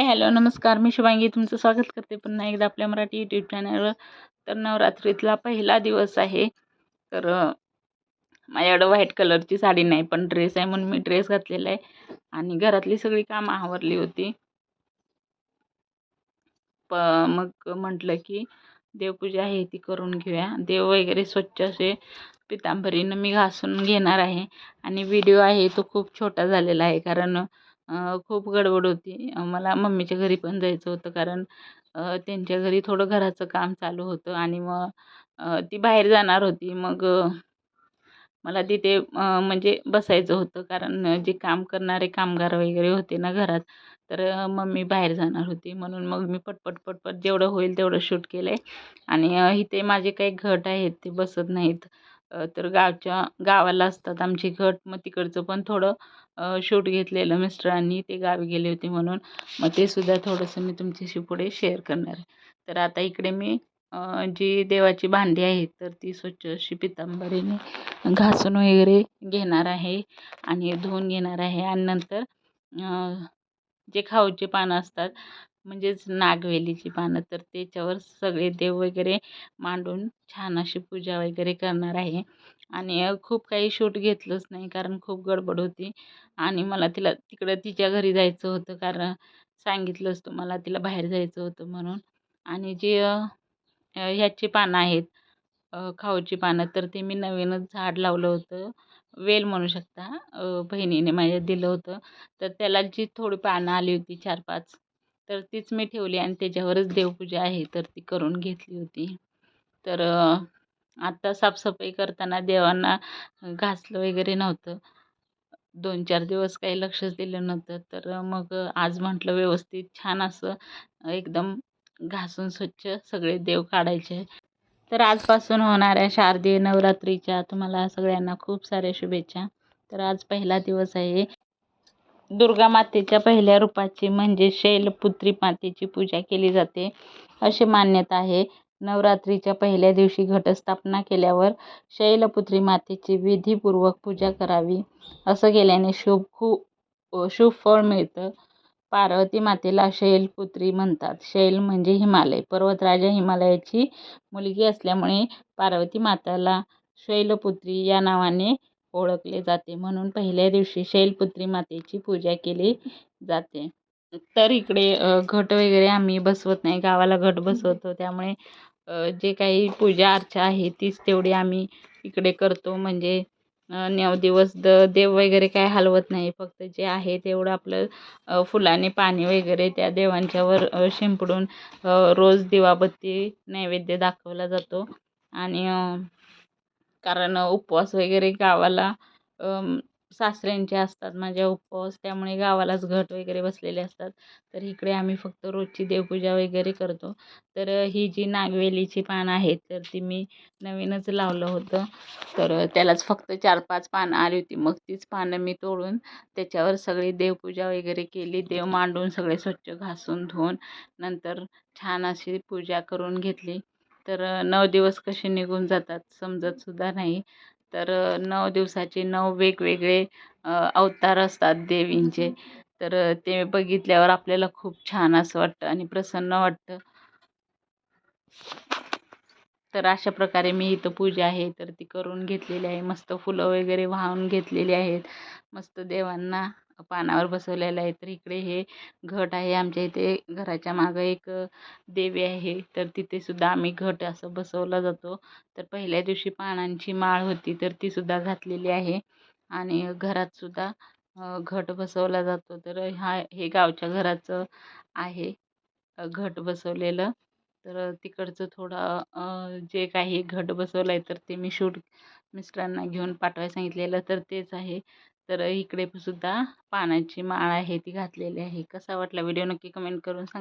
Hi hello नमस्कार. मी शुभांगी. तुमचं स्वागत करते पुन्हा एकदा आपल्या मराठी यूट्यूब चॅनलवर तर नवरात्रीतला पहिला दिवस आहे. तर माझ्याकडं व्हाईट कलरची साडी नाही पण ड्रेस आहे म्हणून मी ड्रेस घातलेला आहे. आणि घरातली सगळी कामं आवरली होती. प मग म्हटलं की देवपूजा आहे ती करून घेऊया. देव वगैरे स्वच्छ असे पितांबरीनं मी घासून घेणार आहे. आणि व्हिडिओ आहे तो खूप छोटा झालेला आहे. कारण खूप गडबड होती. मला मम्मीच्या घरी पण जायचं होतं कारण त्यांच्या घरी थोडं घराचं काम चालू होतं आणि मग ती बाहेर जाणार होती. मग मला तिथे म्हणजे बसायचं होतं कारण जे काम करणारे कामगार वगैरे होते ना घरात तर मम्मी बाहेर जाणार होती. म्हणून मग मी पटपट पटपट जेवढं होईल तेवढं शूट केलं आहे आणि इथे माझे काही घट आहेत ते बसत नाहीत. तर गावच्या गावाला असतात आमची घट. मग तिकडचं पण थोडं शूट घेतलेलं मिस्टरांनी. ते गावी गेले होते म्हणून. मग ते सुद्धा थोडंसं मी तुमच्याशी पुढे शेअर करणार आहे. तर आता इकडे मी जी देवाची भांडी आहेत तर ती स्वच्छ अशी पितांबरीने घासून वगैरे घेणार आहे आणि धुवून घेणार आहे. आणि नंतर जे खाऊचे पानं असतात म्हणजेच नागवेलीची पानं तर त्याच्यावर सगळे देव वगैरे मांडून छान अशी पूजा वगैरे करणार आहे. आणि खूप काही शूट घेतलंच नाही कारण खूप गडबड होती. आणि मला तिला तिकडं तिच्या घरी जायचं होतं कारण सांगितलंच तुम्हाला तिला बाहेर जायचं होतं म्हणून. आणि जे ह्याची पानं आहेत खाऊची पानं तर ते मी नवीनच झाड लावलं होतं. वेल म्हणू शकता बहिणीने माझ्या दिलं होतं. तर त्याला जी थोडी पानं आली होती चार पाच तर तीच मी ठेवली आणि त्याच्यावरच देवपूजा आहे तर ती करून घेतली होती. तर आत्ता साफसफाई करताना देवांना घासलं वगैरे नव्हतं. दोन चार दिवस काही लक्षच दिलं नव्हतं. तर मग आज म्हटलं व्यवस्थित छान असं एकदम घासून स्वच्छ सगळे देव काढायचे. तर आजपासून होणाऱ्या शारदीय नवरात्रीच्या तुम्हाला सगळ्यांना खूप साऱ्या शुभेच्छा. तर आज पहिला दिवस आहे. दुर्गा मातेच्या पहिल्या रूपाची म्हणजे शैलपुत्री मातेची पूजा केली जाते अशी मान्यता आहे. नवरात्रीच्या पहिल्या दिवशी घटस्थापना केल्यावर शैलपुत्री मातेची विधीपूर्वक पूजा करावी. असं केल्याने शुभ खूप शुभ फळ मिळतं. पार्वती मातेला शैलपुत्री म्हणतात. शैल म्हणजे हिमालय. पर्वतराजा हिमालयाची मुलगी असल्यामुळे पार्वती माताला शैलपुत्री या नावाने ओळखले जाते. म्हणून पहिल्या दिवशी शैलपुत्री मातेची पूजा केली जाते. तर इकडे घट वगैरे आम्ही बसवत नाही. गावाला घट बसवतो. त्यामुळे जे काही पूजा अर्चा आहे तीच तेवढी आम्ही इकडे करतो. म्हणजे नऊ दिवस द देव वगैरे काय हलवत नाही. फक्त जे आहे तेवढं आपलं फुलाने पाणी वगैरे त्या देवांच्यावर शिंपडून रोज दिवाबत्ती नैवेद्य दाखवला जातो. आणि कारण उपवास वगैरे गावाला सासऱ्यांचे असतात माझ्या उपवास त्यामुळे गावालाच घट वगैरे बसलेले असतात. तर इकडे आम्ही फक्त रोजची देवपूजा वगैरे करतो. तर ही जी नागवेलीची पानं आहेत तर ती मी नवीनच लावलं होतं. तर त्यालाच फक्त चार पाच पानं आली होती. मग तीच पानं मी तोडून त्याच्यावर सगळी देवपूजा वगैरे केली. देव मांडून सगळे स्वच्छ घासून धुवून नंतर छान अशी पूजा करून घेतली. तर नऊ दिवस कसे निघून जातात समजतसुद्धा नाही. तर नऊ दिवसाचे नऊ वेगवेगळे अवतार असतात देवींचे. तर ते बघितल्यावर आपल्याला खूप छान असं वाटतं आणि प्रसन्न वाटतं. तर अशा प्रकारे मी इथं पूजा आहे. तर ती करून घेतलेली आहे. मस्त फुलं वगैरे वाहून घेतलेली आहेत. मस्त देवांना पानावर बसवलेलं आहे. तर इकडे हे घट आहे. आमच्या इथे घराच्या मागं एक देवी आहे. तर तिथेसुद्धा आम्ही घट असं बसवला जातो. तर पहिल्या दिवशी पानांची माळ होती तर तीसुद्धा घातलेली आहे. आणि घरातसुद्धा घट बसवला जातो. तर हा हे गावच्या घराचं आहे घट बसवलेलं. तर तिकडचं थोडं जे काही घट बसवलं आहे तर ते मी शूट मिस्टरांना घेऊन पाठवायला सांगितलेलं. तर तेच आहे. तर इकडे सुद्धा पानाची माळ आहे ती घातलेली आहे. कसा वाटला व्हिडिओ नक्की कमेंट करून सांगा.